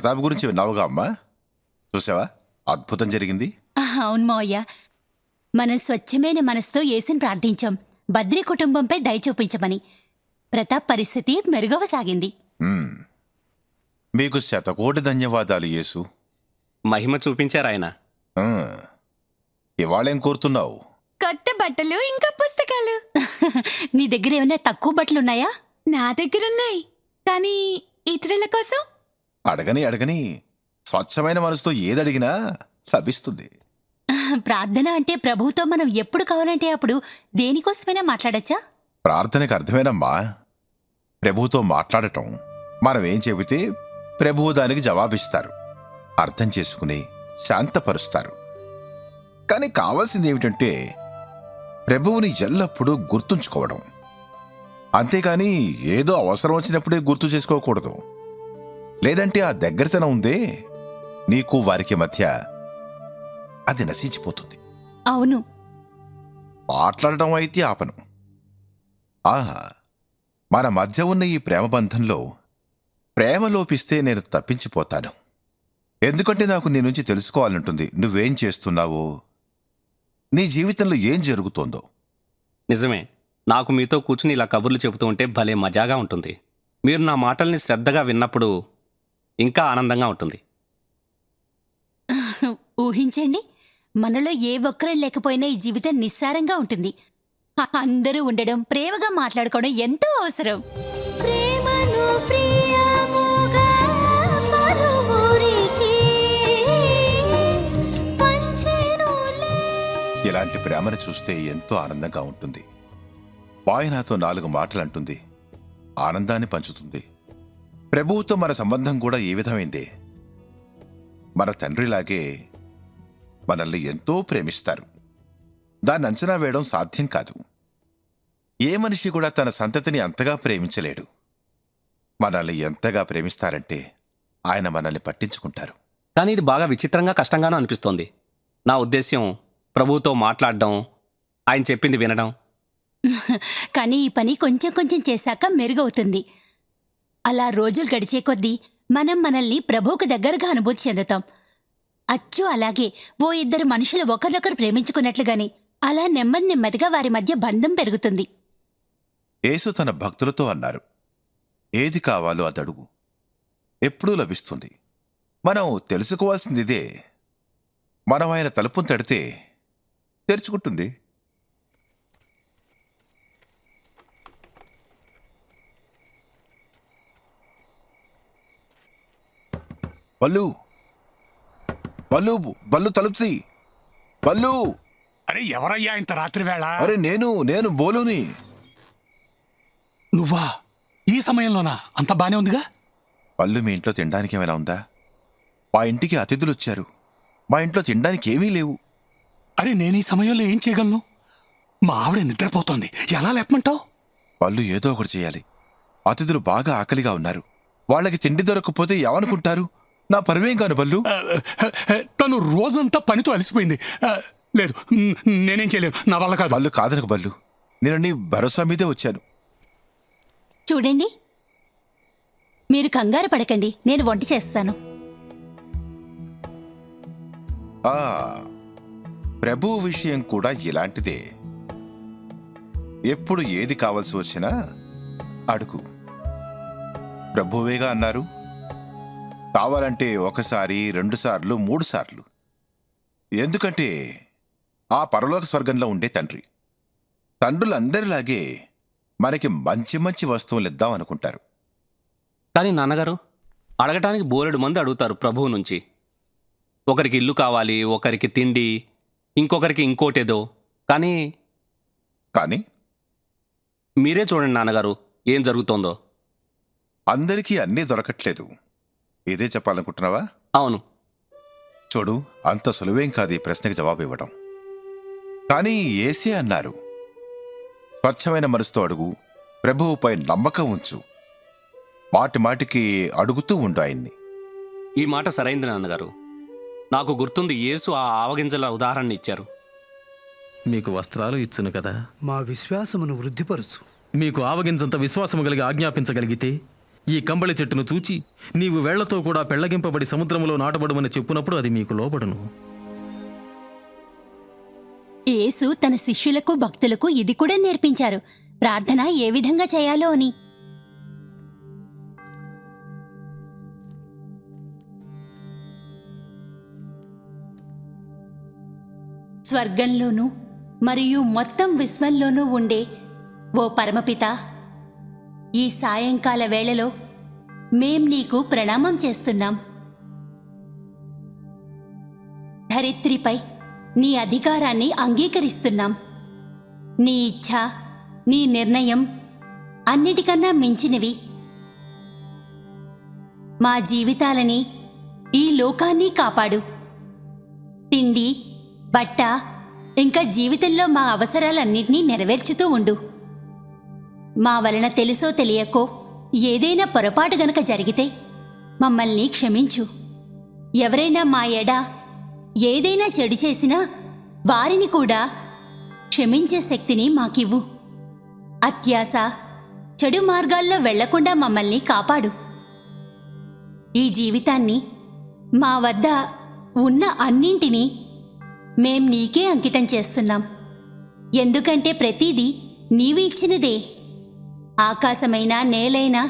ప్రతాప్ గురించి విన్నావుగా అమ్మా? చూసావా? అద్భుతం జరిగింది. అవును మావయ్య. మనం స్వచ్ఛమైన మనసుతో యేసుని ప్రార్థించాం. బద్రి కుటుంబంపై దయ చూపించమని. ప్రతాప్ పరిస్థితి మెరుగవసాగింది. మీకు శతకోటి ధన్యవాదాలు యేసు. మహిమ చూపించారు ఆయన. ఆ, ఇవాళేం కోరుతున్నావు? కొత్త బట్టలు ఇంకా పుస్తకాలు. నీ దగ్గర ఏమైనా తక్కువ బట్టలున్నాయా? నా దగ్గరున్నాయి. కానీ ఇతరుల కోసం అడగని అడగని స్వచ్ఛమైన మనసుతో ఏదడిగినా లభిస్తుంది. ప్రార్థన అంటే ప్రభువుతో మనం ఎప్పుడు కావాలంటే అప్పుడు దేనికోసమైనా మాట్లాడచ్చా? ప్రార్థనకి అర్థమేనమ్మా. ప్రభువుతో మాట్లాడటం మనం ఏం చెబితే ప్రభువు దానికి జవాబిస్తారు. అర్థం చేసుకుని శాంతపరుస్తారు. కానీ కావాల్సింది ఏమిటంటే ప్రభువుని ఎల్లప్పుడూ గుర్తుంచుకోవడం. అంతేకాని ఏదో అవసరం వచ్చినప్పుడే గుర్తు చేసుకోకూడదు. లేదంటే ఆ దగ్గరతనం ఉందే నీకు వారికి మధ్య అది నశించిపోతుంది. అవును. మాట్లాడటం అయితే ఆపను. ఆహా మన మధ్య ఉన్న ఈ ప్రేమ బంధంలో ప్రేమ లోపిస్తే నేను తప్పించిపోతాను. ఎందుకంటే నాకు నీ నుంచి తెలుసుకోవాలంటుంది నువ్వేం చేస్తున్నావో? నీ జీవితంలో ఏం జరుగుతోందో? నిజమే. నాకు మీతో కూర్చుని ఇలా కబుర్లు చెబుతూ ఉంటే భలే మజాగా ఉంటుంది. మీరు నా మాటల్ని శ్రద్ధగా విన్నప్పుడు ఇంకా ఆనందంగా ఉంటుంది. ఊహించండి. మనలో ఏ ఒక్కరం లేకపోయినా ఈ జీవితం నిస్సారంగా ఉంటుంది. అందరూ ఉండడం ప్రేమగా మాట్లాడుకోవడం ఎంతో అవసరం. ప్రేమను ప్రియముగా పలువురికి పంచెనులే. ఇలాంటి ప్రేమను చూస్తే ఎంతో ఆనందంగా ఉంటుంది. బాయ్ నాతో నాలుగు మాటలు అంటుంది ఆనందాన్ని పంచుతుంది. ప్రభువుతో మన సంబంధం కూడా ఏ విధమైందే? మన తండ్రిలాగే మనల్ని ఎంతో ప్రేమిస్తారు. దాన్ని అంచనా వేయడం సాధ్యం కాదు. ఏ మనిషి కూడా తన సంతతిని అంతగా ప్రేమించలేడు. మనల్ని ఎంతగా ప్రేమిస్తారంటే ఆయన మనల్ని పట్టించుకుంటారు. కానీ ఇది బాగా విచిత్రంగా కష్టంగానూ అనిపిస్తోంది. నా ఉద్దేశ్యం ప్రభువుతో మాట్లాడడం ఆయన చెప్పింది వినడం. కానీ ఈ పని కొంచెం కొంచెం చేశాక మెరుగవుతుంది. అలా రోజులు గడిచే కొద్దీ మనం మనల్ని ప్రభువుకు దగ్గరగా అనుభూతి చెందుతాం. అచ్చు అలాగే ఓ ఇద్దరు మనుషులు ఒకరినొకరు ప్రేమించుకున్నట్లుగాని అలా నెమ్మది నెమ్మదిగా వారి మధ్య బంధం పెరుగుతుంది. యేసు తన భక్తులతో అన్నారు ఏది కావాలో అదడుగు. ఎప్పుడూ లభిస్తుంది. మనం తెలుసుకోవాల్సింది ఇదే మనం ఆయన తలుపును తడితే తెరుచుకుంటుంది. బల్లు. బల్లు బల్లు తలుపుతి బల్లు. అరే ఎవరయ్యా ఇంత రాత్రి వేళ? అరే నేను నేను బోలుని. నువ్వా? ఈ సమయంలోనా? అంత బానే ఉందిగా? పళ్ళు మీ ఇంట్లో తినడానికి ఏమైనా ఉందా? మా ఇంటికి అతిథులు వచ్చారు. మా ఇంట్లో తినడానికి ఏమీ లేవు. అరే నేను ఈ సమయంలో ఏం చేయగలను? మా ఆవిడ నిద్రపోతోంది. ఎలా లేపమంటావు? పళ్ళు ఏదో ఒకటి చేయాలి. అతిథులు బాగా ఆకలిగా ఉన్నారు. వాళ్ళకి తిండి దొరకకపోతే ఏమనుకుంటారు? నా పరువేం కాను బల్లు. తను రోజంతా పనితో అలసిపోయింది. ఆ, లేదు మ్, నేనేం చేయలేను. నా వల్ల కాదు. బల్లు కాదనకు బల్లు. నేను నీ భరోసా మీదే వచ్చాను. చూడండి. మీరు కంగారు పడకండి. నేను వంట చేస్తాను. ఆ ప్రభువు విషయం కూడా ఇలాంటిదే. ఎప్పుడు ఏది కావలసి వచ్చినా అడుగు. ప్రభువేగా అన్నారు. కావాలంటే ఒకసారి రెండుసార్లు మూడు సార్లు. ఎందుకంటే ఆ పరలోక స్వర్గంలో ఉండే తండ్రి. తండ్రులందరిలాగే మనకి మంచి మంచి వస్తువులు ఇద్దాం అనుకుంటారు. కానీ నాన్నగారు అడగటానికి బోలెడు మంది అడుగుతారు ప్రభువు నుంచి. ఒకరికి ఇల్లు కావాలి ఒకరికి తిండి ఇంకొకరికి ఇంకోటేదో కానీ కానీ మీరే చూడండి నాన్నగారు ఏం జరుగుతోందో. అందరికీ అన్నీ దొరకట్లేదు. ఇదే చెప్పాలనుకుంటున్నావా? అవును. చూడు అంత సులువేం కాదు ఈ ప్రశ్నకి జవాబు ఇవ్వడం కానీ ఏసే అన్నారు స్వచ్ఛమైన మనసుతో అడుగు ప్రభువుపై నమ్మకం ఉంచు. మాటి మాటికి అడుగుతూ ఉండు ఆయన్ని. ఈ మాట సరైంది నాన్నగారు. నాకు గుర్తుంది యేసు ఆ ఆవగింజల ఉదాహరణ ఇచ్చారు. మీకు వస్త్రాలు ఇచ్చును కదా. మా విశ్వాసమును వృద్ధిపరచు. మీకు ఆవగించంత విశ్వాసము కలిగి ఆజ్ఞాపించగలిగితే ఈ కంబళి చెట్టును చూచి నీవు వేళ్ళతో కూడా పెళ్ళగింపబడి సముద్రంలో నాటబడమని చెప్పునప్పుడు అది మీకు లోబడును. యేసు తన శిష్యులకు భక్తులకు ఇది కూడా నేర్పించారు. ప్రార్థన ఏ విధంగా చేయాలో అని. స్వర్గంలోనూ మరియు మొత్తం విశ్వంలోనూ ఉండే ఓ పరమపిత ఈ సాయంకాల వేళలో మేం నీకు ప్రణామం చేస్తున్నాం. ధరిత్రిపై నీ అధికారాన్ని అంగీకరిస్తున్నాం. నీ ఇచ్ఛ నీ నిర్ణయం అన్నిటికన్నా మించినవి. మా జీవితాలని ఈ లోకాన్ని కాపాడు. తిండి బట్ట ఇంకా జీవితంలో మా అవసరాలన్నింటినీ నెరవేర్చుతూ ఉండు. మా వలన తెలుసో తెలియకో ఏదైనా పొరపాటు గనక జరిగితే మమ్మల్ని క్షమించు. ఎవరైనా మా ఎడ ఏదైనా చెడు చేసినా వారిని కూడా క్షమించే శక్తిని మాకివ్వు. అత్యాస చెడు మార్గాల్లో వెళ్ళకుండా మమ్మల్ని కాపాడు. ఈ జీవితాన్ని మా వద్ద ఉన్న అన్నింటినీ మేం నీకే అంకితం చేస్తున్నాం. ఎందుకంటే ప్రతిదీ నీవి ఇచ్చినదే. ఆకాశమైనా నేలైనా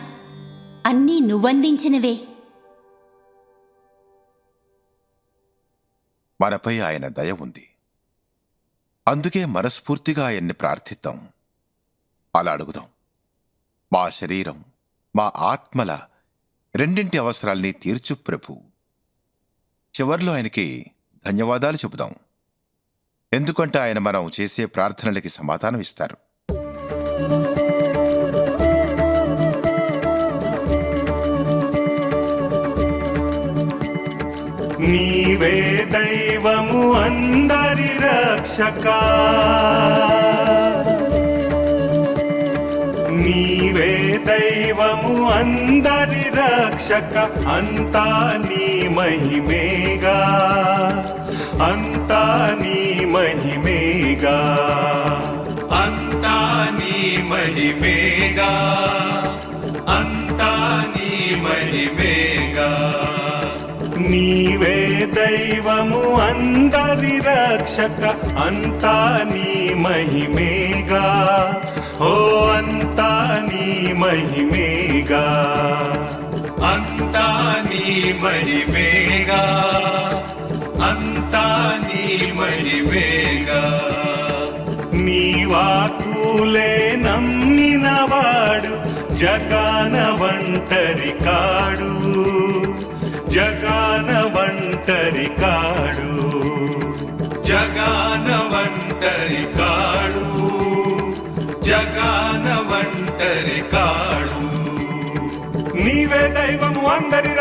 అన్నీ నువ్వందించినవే. మనపై ఆయన దయ ఉంది. అందుకే మనస్ఫూర్తిగా ఆయన్ని ప్రార్థిద్దాం. అలా అడుగుదాం. మా శరీరం మా ఆత్మల రెండింటి అవసరాల్ని తీర్చు ప్రభు. చివర్లో ఆయనకి ధన్యవాదాలు చెబుదాం. ఎందుకంటే ఆయన మనం చేసే ప్రార్థనలకి సమాధానం ఇస్తారు. నీవే దైవము అందరి రక్షక. నీవే దైవము అందరి రక్షక. అంతా నీ మహిమేగా. అంతా నీ మహిమేగా. అంతా నీ మహిమేగా. అంతా నీ మహిమే నీవే దైవము అందరి రక్షక అంతా నీ మహిమేగా. ఓ అంతా నీ మహిమేగా. అంతా నీ మహిమేగా. అంతా నీ మహిమేగా. నీ వాకులే నమ్మినవాడు జగాన వంటరి కాడు.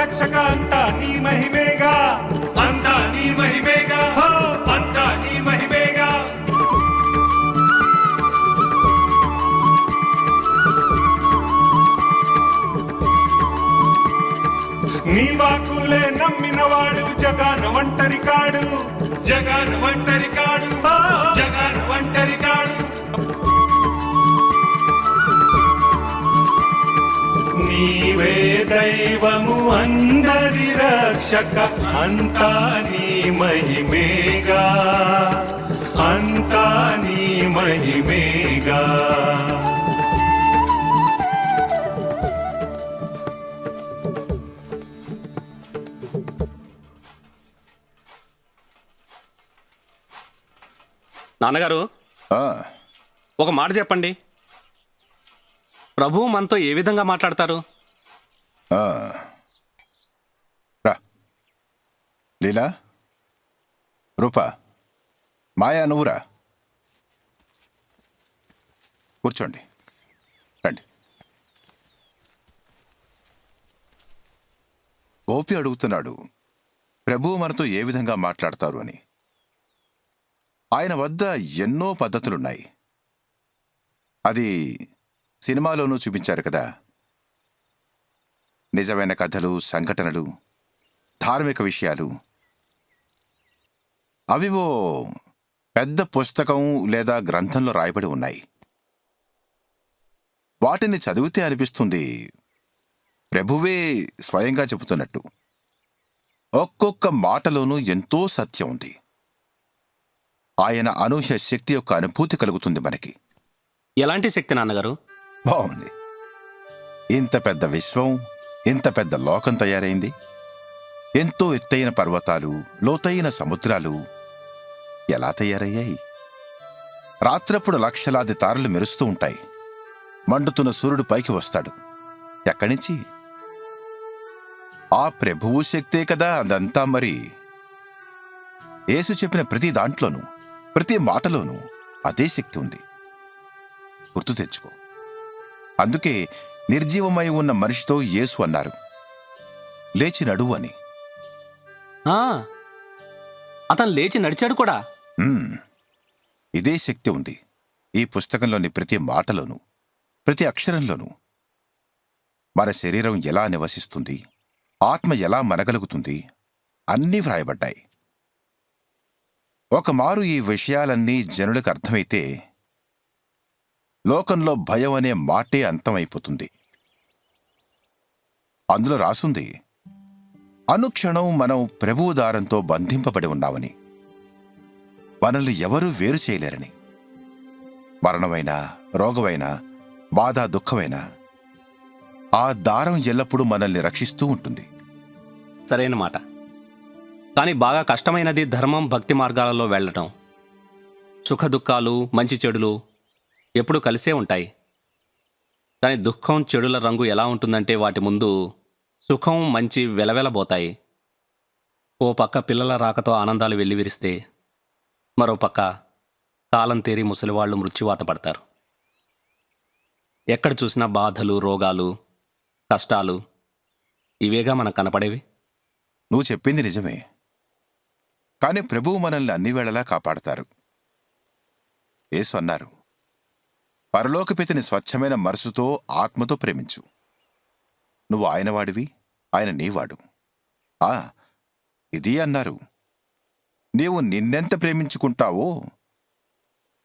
రక్షక అంతా నీ మహిమేగా. అంతా నీ మహిమేగా. హో, అంతా నీ మహిమేగా. నీ వాకులే నమ్మినవాడు జగాన ఒంటరి కాడు. జగాన ఒంటరి కాడు. జగాన ఒంటరి కాడు. నీవే దైవము అందరి రక్షక అంతా నీ మహిమేగా. అంతా నీ మహిమేగా. నాన్నగారు ఆ, ఒక మాట చెప్పండి. ప్రభువు మనతో ఏ విధంగా మాట్లాడతారు. రా. లీలా? రూపా? మాయా నువ్వురా? కూర్చోండి. రండి. గోపి అడుగుతున్నాడు ప్రభువు మనతో ఏ విధంగా మాట్లాడతారు అని. ఆయన వద్ద ఎన్నో పద్ధతులున్నాయి. అది సినిమాలోనూ చూపించారు కదా? నిజమైన కథలు సంఘటనలు ధార్మిక విషయాలు. అవి ఓ పెద్ద పుస్తకం లేదా గ్రంథంలో రాయబడి ఉన్నాయి. వాటిని చదివితే అనిపిస్తుంది ప్రభువే స్వయంగా చెబుతున్నట్టు. ఒక్కొక్క మాటలోనూ ఎంతో సత్యం ఉంది. ఆయన అనూహ్య శక్తి యొక్క అనుభూతి కలుగుతుంది మనకి. ఎలాంటి శక్తి నాన్నగారు? బాగుంది. ఇంత పెద్ద విశ్వం ఇంత పెద్ద లోకం తయారైంది? ఎంతో ఎత్తైన పర్వతాలు లోతైన సముద్రాలు ఎలా తయారయ్యాయి? రాత్రప్పుడు లక్షలాది తారలు మెరుస్తూ ఉంటాయి. మండుతున్న సూర్యుడు పైకి వస్తాడు. ఎక్కడి నుంచి ఆ ప్రభువు శక్తే కదా అదంతా మరి. యేసు చెప్పిన ప్రతి దాంట్లోనూ ప్రతి మాటలోనూ అదే శక్తి ఉంది. గుర్తు తెచ్చుకో. అందుకే నిర్జీవమై ఉన్న మనిషితో యేసు అన్నారు. లేచి నడువు అని. ఆ, అతను లేచి నడిచాడు కూడా. మ్మ్. ఇదే శక్తి ఉంది. ఈ పుస్తకంలోని ప్రతి మాటలోనూ ప్రతి అక్షరంలోనూ. మన శరీరం ఎలా నివసిస్తుంది ఆత్మ ఎలా మనగలుగుతుంది అన్నీ వ్రాయబడ్డాయి. ఒకమారు ఈ విషయాలన్నీ జనులకు అర్థమైతే లోకంలో భయం అనే మాటే అంతమైపోతుంది. అందులో రాసుంది అనుక్షణం మనం ప్రభువు దారంతో బంధింపబడి ఉన్నామని మనల్ని ఎవరూ వేరు చేయలేరని. మరణమైనా రోగమైనా బాధ దుఃఖమైనా ఆ దారం ఎల్లప్పుడూ మనల్ని రక్షిస్తూ ఉంటుంది. సరైన మాట. కానీ బాగా కష్టమైనది ధర్మం భక్తి మార్గాలలో వెళ్ళటం. సుఖ దుఃఖాలు మంచి చెడులు ఎప్పుడూ కలిసే ఉంటాయి. కానీ దుఃఖం చెడుల రంగు ఎలా ఉంటుందంటే వాటి ముందు సుఖం మంచి వెలవెలబోతాయి. ఓ పక్క పిల్లల రాకతో ఆనందాలు వెల్లివిరిస్తే మరో పక్క కాలం తేరి ముసలివాళ్ళు మృత్యువాత పడతారు. ఎక్కడ చూసినా బాధలు రోగాలు కష్టాలు ఇవేగా మనకు కనపడేవి? నువ్వు చెప్పింది నిజమే. కానీ ప్రభువు మనల్ని అన్ని వేళలా కాపాడతారు. ఏసు అన్నారు పరలోకపితిని స్వచ్ఛమైన మనసుతో ఆత్మతో ప్రేమించు. నువ్వు ఆయన వాడివి ఆయన నీవాడు ఆ ఇది అన్నారు. నీవు నిన్నెంత ప్రేమించుకుంటావో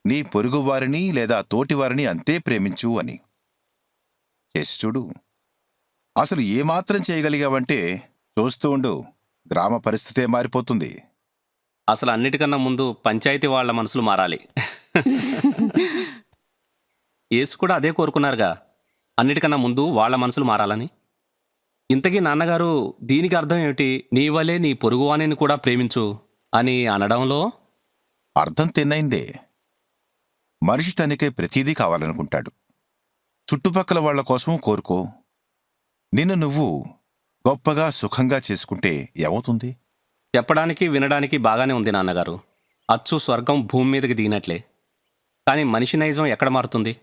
నీ పొరుగువారిని లేదా తోటివారిని అంతే ప్రేమించు అని. చేసి చూడు. అసలు ఏమాత్రం చేయగలిగావంటే చూస్తూ ఉండు. గ్రామ పరిస్థితే మారిపోతుంది. అసలు అన్నిటికన్నా ముందు పంచాయతీ వాళ్ళ మనసులు మారాలి. యేసు కూడా అదే కోరుకున్నారుగా. అన్నిటికన్నా ముందు వాళ్ళ మనసులు మారాలని. ఇంతకీ నాన్నగారు దీనికి అర్థం ఏమిటి? నీ వలే నీ పొరుగువాణిని కూడా ప్రేమించు అని అనడంలో? అర్థం తిన్నైందే. మనిషి తనకే ప్రతీదీ కావాలనుకుంటాడు. చుట్టుపక్కల వాళ్ళ కోసం కోరుకో. నిన్ను నువ్వు గొప్పగా సుఖంగా చేసుకుంటే ఏమవుతుంది? చెప్పడానికి వినడానికి బాగానే ఉంది నాన్నగారు. అచ్చు స్వర్గం భూమి మీదకి దిగినట్లే. కానీ మనిషి నైజం ఎక్కడ మారుతుంది?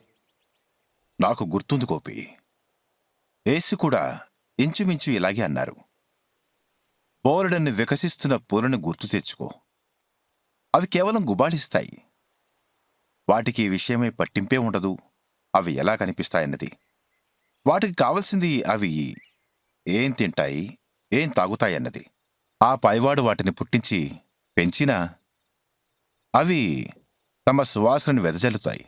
నాకు గుర్తుంది గోపి. ఏసు కూడా ఇంచుమించు ఇలాగే అన్నారు. బోరడన్ని వికసిస్తున్న పూలను గుర్తు తెచ్చుకో. అవి కేవలం గుబాళిస్తాయి వాటికి ఈ విషయమై పట్టింపే ఉండదు. అవి ఎలా కనిపిస్తాయన్నది. వాటికి కావలసింది అవి ఏం తింటాయి ఏం తాగుతాయన్నది ఆ పైవాడు వాటిని పుట్టించి పెంచినా అవి తమ సువాసనను వెదజల్లుతాయి.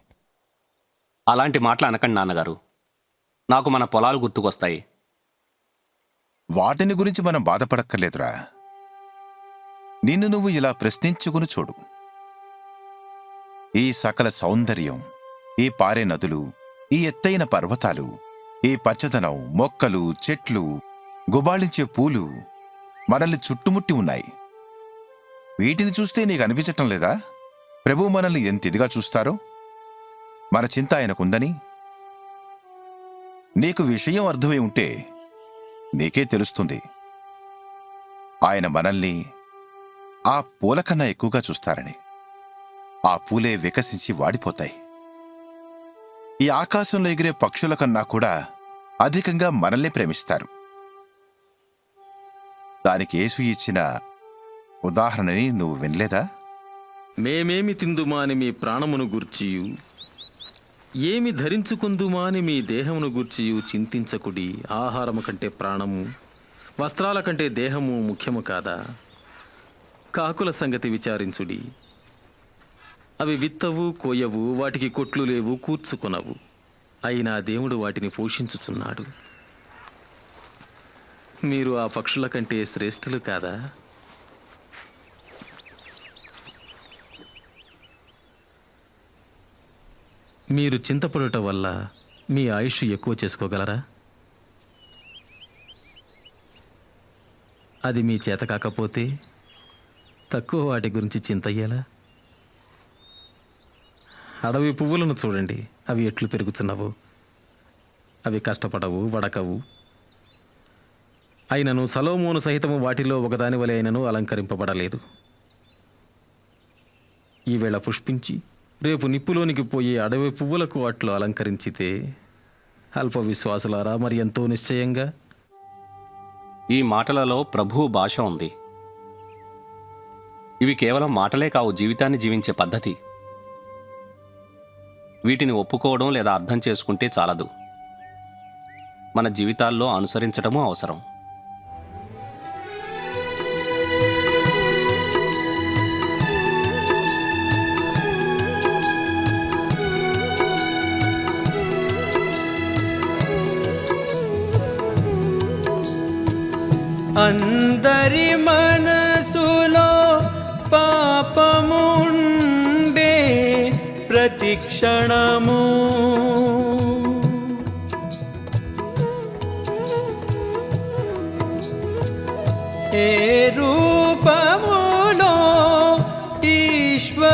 అలాంటి మాటలు అనకండి నాన్నగారు. నాకు మన పొలాలు గుర్తుకొస్తాయి. వాటిని గురించి మనం బాధపడక్కర్లేదురా. నిన్ను నువ్వు ఇలా ప్రశ్నించుకుని చూడు. ఈ సకల సౌందర్యం ఈ పారే నదులు ఈ ఎత్తైన పర్వతాలు ఈ పచ్చదనం మొక్కలు చెట్లు గుబాళించే పూలు మనల్ని చుట్టుముట్టి ఉన్నాయి. వీటిని చూస్తే నీకు అనిపించటం లేదా? ప్రభు మనల్ని ఎంత ఇదిగా చూస్తారో? మన చింత ఆయనకుందని. నీకు విషయం అర్థమై ఉంటే నీకే తెలుస్తుంది. ఆయన మనల్ని ఆ పూల కన్నా ఎక్కువగా చూస్తారని. ఆ పూలే వికసించి వాడిపోతాయి. ఈ ఆకాశంలో ఎగిరే పక్షుల కన్నా కూడా అధికంగా మనల్ని ప్రేమిస్తారు. దానికి యేసు ఇచ్చిన ఉదాహరణని నువ్వు వినలేదా? మేమేమి తిందుమా అని మీ ప్రాణమును గుర్చియు. ఏమి ధరించుకుందుమా అని మీ దేహమును గూర్చి చింతించకుడి ఆహారము కంటే ప్రాణము వస్త్రాల కంటే దేహము ముఖ్యము కాదా? కాకుల సంగతి విచారించుడి. అవి విత్తవు కోయవు వాటికి కొట్లు లేవు కూర్చుకొనవు. అయినా దేవుడు వాటిని పోషించుచున్నాడు. మీరు ఆ పక్షుల కంటే శ్రేష్ఠులు కాదా? మీరు చింతపడటం వల్ల మీ ఆయుష్ ఎక్కువ చేసుకోగలరా? అది మీ చేత కాకపోతే తక్కువ వాటి గురించి చింతయ్యేలా అడవి పువ్వులను చూడండి. అవి ఎట్లు పెరుగుతున్నావు. అవి కష్టపడవు వడకవు. అయినను సలోమోను సహితము వాటిలో ఒకదాని వలె అయినను అలంకరింపబడలేదు. ఈవేళ పుష్పించి రేపు నిప్పులోనికి పోయే అడవి పువ్వులకు అట్లు అలంకరించితే అల్ప విశ్వాసులారా మరి ఎంతో నిశ్చయంగా? ఈ మాటలలో ప్రభు భాష ఉంది. ఇవి కేవలం మాటలే కావు జీవితాన్ని జీవించే పద్ధతి. వీటిని ఒప్పుకోవడం లేదా అర్థం చేసుకుంటే చాలదు. మన జీవితాల్లో అనుసరించడము అవసరం. అందరి మనసులో పాపముండే ప్రతిక్షణము ఏ రూపములో ఈశ్వరుడొచ్చేను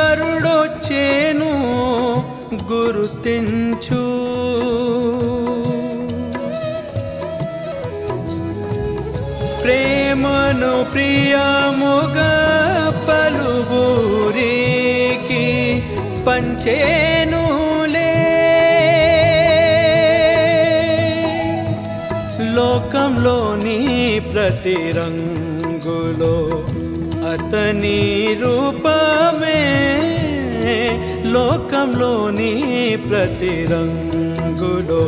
గుర్తించు ప్రియముగ పలువురికి పంచేనులే. లోకంలోని ప్రతి రంగులో అతని రూపమే. లోకంలోని ప్రతి రంగులో